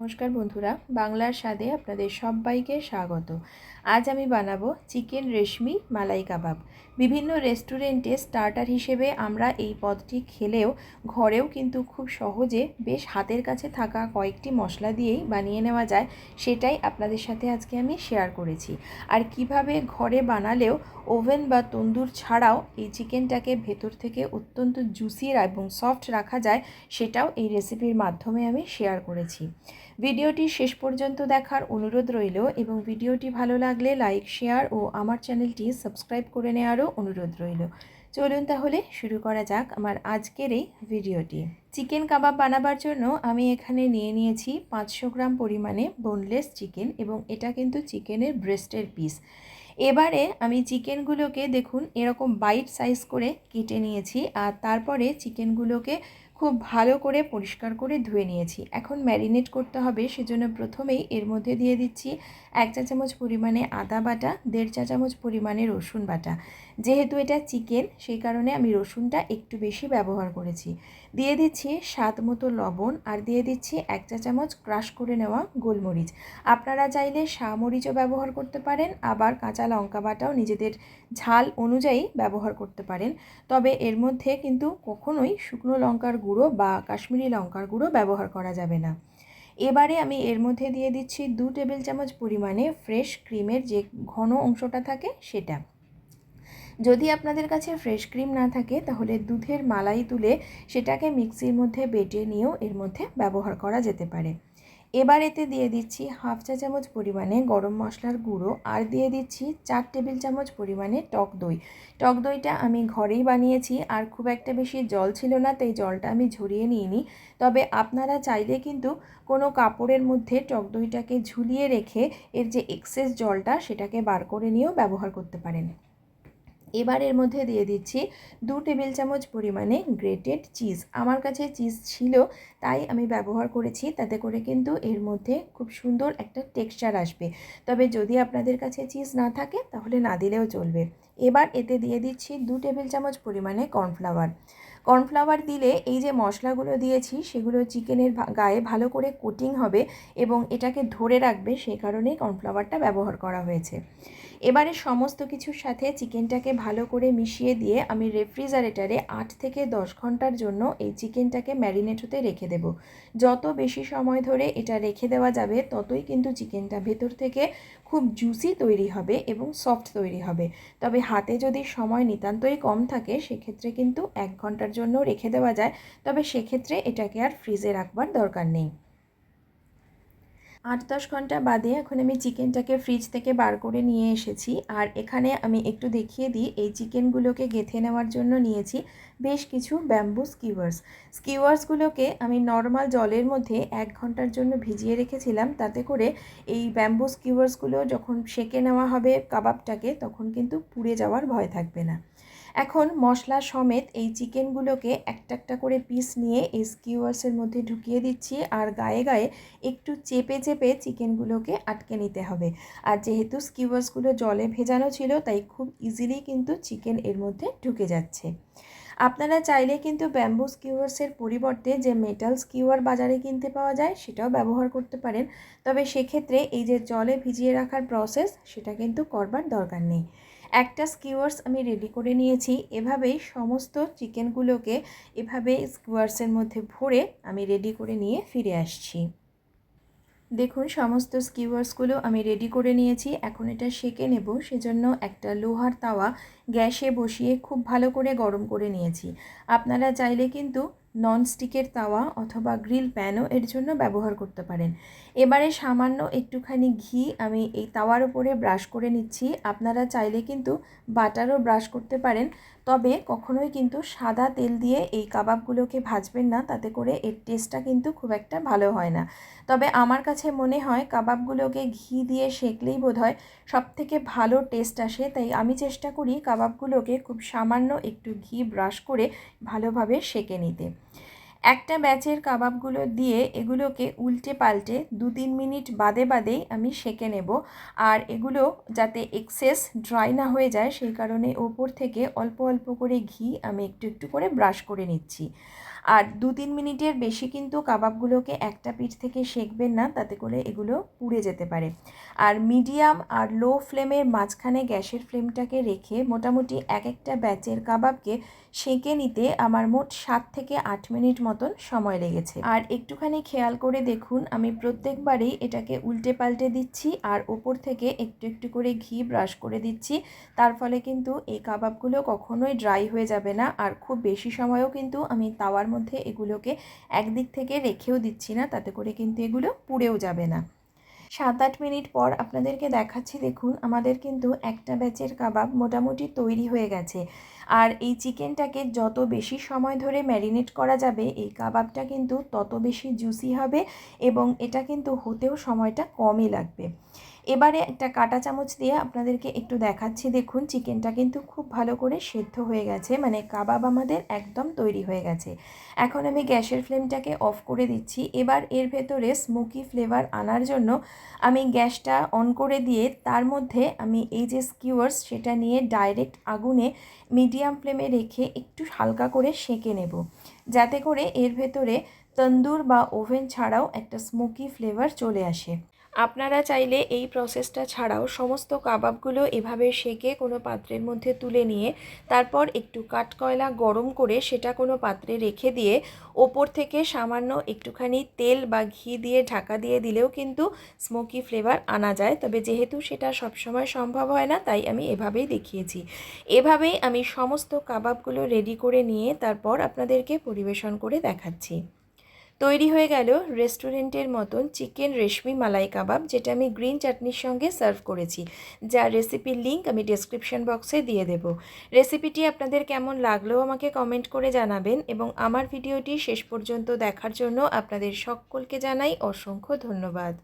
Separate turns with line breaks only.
নমস্কার বন্ধুরা, বাংলার স্বাদে আপনাদের সবাইকে স্বাগত। আজ আমি বানাবো চিকেন রেশমি মালাই কাবাব। বিভিন্ন রেস্টুরেন্টে স্টার্টার হিসেবে আমরা এই পদটি খেলেও, ঘরেও কিন্তু খুব সহজে বেশ হাতের কাছে থাকা কয়েকটি মশলা দিয়েই বানিয়ে নেওয়া যায়, সেটাই আপনাদের সাথে আজকে আমি শেয়ার করেছি। আর কীভাবে ঘরে বানালেও ওভেন বা তন্দুর ছাড়াও এই চিকেনটাকে ভেতর থেকে অত্যন্ত জুসি এবং সফট রাখা যায়, সেটাও এই রেসিপির মাধ্যমে আমি শেয়ার করেছি। ভিডিওটি শেষ পর্যন্ত দেখার অনুরোধ রইল এবং ভিডিওটি ভালো লাগলে লাইক, শেয়ার ও আমার চ্যানেলটি সাবস্ক্রাইব করে নেওয়ারও অনুরোধ রইল। চলুন তাহলে শুরু করা যাক আমার আজকের এই ভিডিওটি। চিকেন কাবাব বানাবার জন্য আমি এখানে নিয়ে নিয়েছি পাঁচশো গ্রাম পরিমাণে বোনলেস চিকেন এবং এটা কিন্তু চিকেনের ব্রেস্টের পিস এবারে আমি চিকেনগুলোকে দেখুন এরকম বাইট সাইজ করে কেটে নিয়েছি আর তারপরে চিকেনগুলোকে খুব ভালো করে পরিষ্কার করে ধুয়ে নিয়েছি। এখন ম্যারিনেট করতে হবে, সেজন্য প্রথমেই এর মধ্যে দিয়ে দিচ্ছি এক চা চামচ পরিমাণে আদা বাটা, দেড় চা চামচ পরিমাণে রসুন বাটা। যেহেতু এটা চিকেন, সেই কারণে আমি রসুনটা একটু বেশি ব্যবহার করেছি। দিয়ে দিচ্ছি স্বাদ মতো লবণ আর দিয়ে দিচ্ছি এক চা চামচ ক্রাশ করে নেওয়া গোলমরিচ। আপনারা চাইলে মরিচও ব্যবহার করতে পারেন, আবার কাঁচা লঙ্কা বাটাও নিজেদের ঝাল অনুযায়ী ব্যবহার করতে পারেন। তবে এর মধ্যে কিন্তু কখনোই শুকনো লঙ্কার গুঁড়ো বা কাশ্মীরি লঙ্কার গুঁড়ো ব্যবহার করা যাবে না। এবারে আমি এর মধ্যে দিয়ে দিচ্ছি দু টেবিল চামচ পরিমাণে ফ্রেশ ক্রিমের যে ঘন অংশটা থাকে সেটা। যদি আপনাদের কাছে ফ্রেশ ক্রিম না থাকে, তাহলে দুধের মালাই তুলে সেটাকে মিক্সির মধ্যে বেটে নিয়েও এর মধ্যে ব্যবহার করা যেতে পারে। এবার এতে দিয়ে দিচ্ছি হাফ চা চামচ পরিমাণে গরম মশলার গুঁড়ো আর দিয়ে দিচ্ছি চার টেবিল চামচ পরিমাণে টক দই। টক দইটা আমি ঘরেই বানিয়েছি আর খুব একটা বেশি জল ছিল না, তাই জলটা আমি ঝরিয়ে নিইনি। তবে আপনারা চাইলে কিন্তু কোনো কাপড়ের মধ্যে টক দইটাকে ঝুলিয়ে রেখে এর যে এক্সেস জলটা সেটাকে বার করে নিয়েও ব্যবহার করতে পারেন। এবার এর মধ্যে দিয়ে দিচ্ছি দু টেবিল চামচ পরিমাণে গ্রেটেড চিজ আমার কাছে চিজ ছিল, তাই আমি ব্যবহার করেছি, তাতে করে কিন্তু এর মধ্যে খুব সুন্দর একটা টেক্সচার আসবে। তবে যদি আপনাদের কাছে চিজ না থাকে, তাহলে না দিলেও চলবে। এবার এতে দিয়ে দিচ্ছি দু টেবিল চামচ পরিমাণে কর্নফ্লাওয়ার কর্নফ্লাওয়ার দিলে এই যে মশলাগুলো দিয়েছি, সেগুলো চিকেনের গায়ে ভালো করে কোটিং হবে এবং এটাকে ধরে রাখবে সেই কারণেই কর্নফ্লাওয়ারটা ব্যবহার করা হয়েছে। এবারে সমস্ত কিছুর সাথে চিকেনটাকে ভালো করে মিশিয়ে দিয়ে আমি রেফ্রিজারেটারে আট থেকে দশ ঘণ্টার জন্য এই চিকেনটাকে ম্যারিনেট হতে রেখে দেব। যত বেশি সময় ধরে এটা রেখে দেওয়া যাবে, ততই কিন্তু চিকেনটা ভেতর থেকে খুব জুসি তৈরি হবে এবং সফট তৈরি হবে। তবে হাতে যদি সময় নিতান্তই কম থাকে, সেক্ষেত্রে কিন্তু এক ঘণ্টার জন্য রেখে দেওয়া যায়। তবে সেক্ষেত্রে এটাকে আর ফ্রিজে রাখবার দরকার নেই। আট দশ ঘণ্টা বাদে এখন আমি চিকেনটাকে ফ্রিজ থেকে বার করে নিয়ে এসেছি। আর এখানে আমি একটু দেখিয়ে দিই, এই চিকেনগুলোকে গেথে নেওয়ার জন্য নিয়েছি বেশ কিছু ব্যাম্বু স্কিওয়ার্স স্কিওয়ার্সগুলোকে আমি নর্মাল জলের মধ্যে এক ঘণ্টার জন্য ভিজিয়ে রেখেছিলাম, তাতে করে এই ব্যাম্বু স্কিওয়ার্সগুলো যখন সেকে নেওয়া হবে কাবাবটাকে, তখন কিন্তু পুড়ে যাওয়ার ভয় থাকবে না। এখন মশলা সমেত এই চিকেনগুলোকে একটা একটা করে পিস নিয়ে এই স্কিওয়ার্সের মধ্যে ঢুকিয়ে দিচ্ছি আর গায়ে গায়ে একটু চেপে চেপে চিকেনগুলোকে আটকে নিতে হবে। আর যেহেতু স্কিওয়ার্সগুলো জলে ভেজানো ছিল, তাই খুব ইজিলি কিন্তু চিকেন এর মধ্যে ঢুকে যাচ্ছে। আপনারা চাইলে কিন্তু ব্যাম্বু স্কিওয়ার্সের পরিবর্তে যে মেটাল স্কিওয়ার বাজারে কিনতে পাওয়া যায়, সেটাও ব্যবহার করতে পারেন। তবে সেক্ষেত্রে এই যে জলে ভিজিয়ে রাখার প্রসেস সেটা কিন্তু করবার দরকার নেই। একটা স্কিওয়ার্স আমি রেডি করে নিয়েছি। এভাবেই সমস্ত চিকেনগুলোকে এভাবে স্কিওয়ার্সের মধ্যে ভরে আমি রেডি করে নিয়ে ফিরে আসছি। দেখুন, সমস্ত স্কিওয়ার্সগুলো আমি রেডি করে নিয়েছি। এখন এটা সেকে নেব। সেজন্য একটা লোহার তাওয়া গ্যাসে বসিয়ে খুব ভালো করে গরম করে নিয়েছি। আপনারা চাইলে কিন্তু ননস্টিকের তাওয়া অথবা গ্রিল প্যানও এর জন্য ব্যবহার করতে পারেন। এবারে সামান্য একটুখানি ঘি আমি এই তাওয়ার উপরে ব্রাশ করে নিচ্ছি। আপনারা চাইলে কিন্তু বাটারও ব্রাশ করতে পারেন। তবে কখনোই কিন্তু সাদা তেল দিয়ে এই কাবাবগুলোকে ভাজবেন না, তাতে করে এর টেস্টটা কিন্তু খুব একটা ভালো হয় না। তবে আমার কাছে মনে হয় কাবাবগুলোকে ঘি দিয়ে সেকলেই বোধ হয় সব থেকে ভালো টেস্ট আসে, তাই আমি চেষ্টা করি কাবাবগুলোকে খুব সামান্য একটু ঘি ব্রাশ করে ভালোভাবে সেকে নিতে। একটা ব্যাচের কাবাবগুলো দিয়ে এগুলোকে উল্টে পাল্টে দু তিন মিনিট বাদে বাদেই আমি সেকে নেব। আর এগুলো যাতে এক্সেস ড্রাই না হয়ে যায় সেই কারণে ওপর থেকে অল্প অল্প করে ঘি আমি একটু একটু করে ব্রাশ করে নিচ্ছি। আর দু তিন মিনিটের বেশি কিন্তু কাবাবগুলোকে একটা পিঠ থেকে সেঁকবেন না, তাতে করে এগুলো পুড়ে যেতে পারে। আর মিডিয়াম আর লো ফ্লেমের মাঝখানে গ্যাসের ফ্লেমটাকে রেখে মোটামুটি এক একটা ব্যাচের কাবাবকে সেঁকে নিতে আমার মোট সাত থেকে আট মিনিট মতন সময় লেগেছে। আর একটুখানি খেয়াল করে দেখুন, আমি প্রত্যেকবারেই এটাকে উল্টে পাল্টে দিচ্ছি আর ওপর থেকে একটু একটু করে ঘি ব্রাশ করে দিচ্ছি। তার ফলে কিন্তু এই কাবাবগুলো কখনোই ড্রাই হয়ে যাবে না আর খুব বেশি সময়ও কিন্তু আমি তাওয়ার মধ্যে এগুলোকে একদিক থেকে রেখেও দিচ্ছি না, তাতে করে কিন্তু এগুলো পুড়েও যাবে না। সাত আট মিনিট পর আপনাদেরকে দেখাচ্ছি, দেখুন আমাদের কিন্তু একটা ব্যাচের কাবাব মোটামুটি তৈরি হয়ে গেছে। আর এই চিকেনটাকে যত বেশি সময় ধরে ম্যারিনেট করা যাবে, এই কাবাবটা কিন্তু তত বেশি জুসি হবে এবং এটা কিন্তু হতেও সময়টা কমই লাগবে। এবারে একটা কাঁটা চামচ দিয়ে আপনাদেরকে একটু দেখাচ্ছি। দেখুন, চিকেনটা কিন্তু খুব ভালো করে সেদ্ধ হয়ে গেছে মানে কাবাব আমাদের একদম তৈরি হয়ে গেছে। এখন আমি গ্যাসের ফ্লেমটাকে অফ করে দিচ্ছি। এবার এর ভেতরে স্মোকি ফ্লেভার আনার জন্য আমি গ্যাসটা অন করে দিয়ে তার মধ্যে আমি এই যে স্কিউয়ার্স, সেটা নিয়ে ডাইরেক্ট আগুনে মিডিয়াম ফ্লেমে রেখে একটু হালকা করে সেঁকে নেব। যাতে করে এর ভেতরে তন্দুর বা ওভেন ছাড়াও একটা স্মোকি ফ্লেভার চলে আসে। আপনারা চাইলে এই প্রসেসটা ছাড়াও সমস্ত কাবাবগুলো এভাবে সেকে কোনো পাত্রের মধ্যে তুলে নিয়ে তারপর একটু কাঠকয়লা গরম করে সেটা কোনো পাত্রে রেখে দিয়ে ওপর থেকে সামান্য একটুখানি তেল বা ঘি দিয়ে ঢাকা দিয়ে দিলেও কিন্তু স্মোকি ফ্লেভার আনা যায়। তবে যেহেতু সেটা সবসময় সম্ভব হয় না, তাই আমি এভাবেই দেখিয়েছি। এভাবেই আমি সমস্ত কাবাবগুলো রেডি করে নিয়ে তারপর আপনাদেরকে পরিবেশন করে দেখাচ্ছি। তৈরি হয়ে গেল রেস্টুরেন্টের মতন চিকেন রেশমি মালাই কাবাব, যেটা আমি গ্রিন চাটনির সঙ্গে সার্ভ করেছি। যার রেসিপির লিঙ্ক আমি ডেসক্রিপশন বক্সে দিয়ে দেব। রেসিপিটি আপনাদের কেমন লাগল আমাকে কমেন্ট করে জানাবেন এবং আমার ভিডিওটি শেষ পর্যন্ত দেখার জন্য আপনাদের সকলকে জানাই অসংখ্য ধন্যবাদ।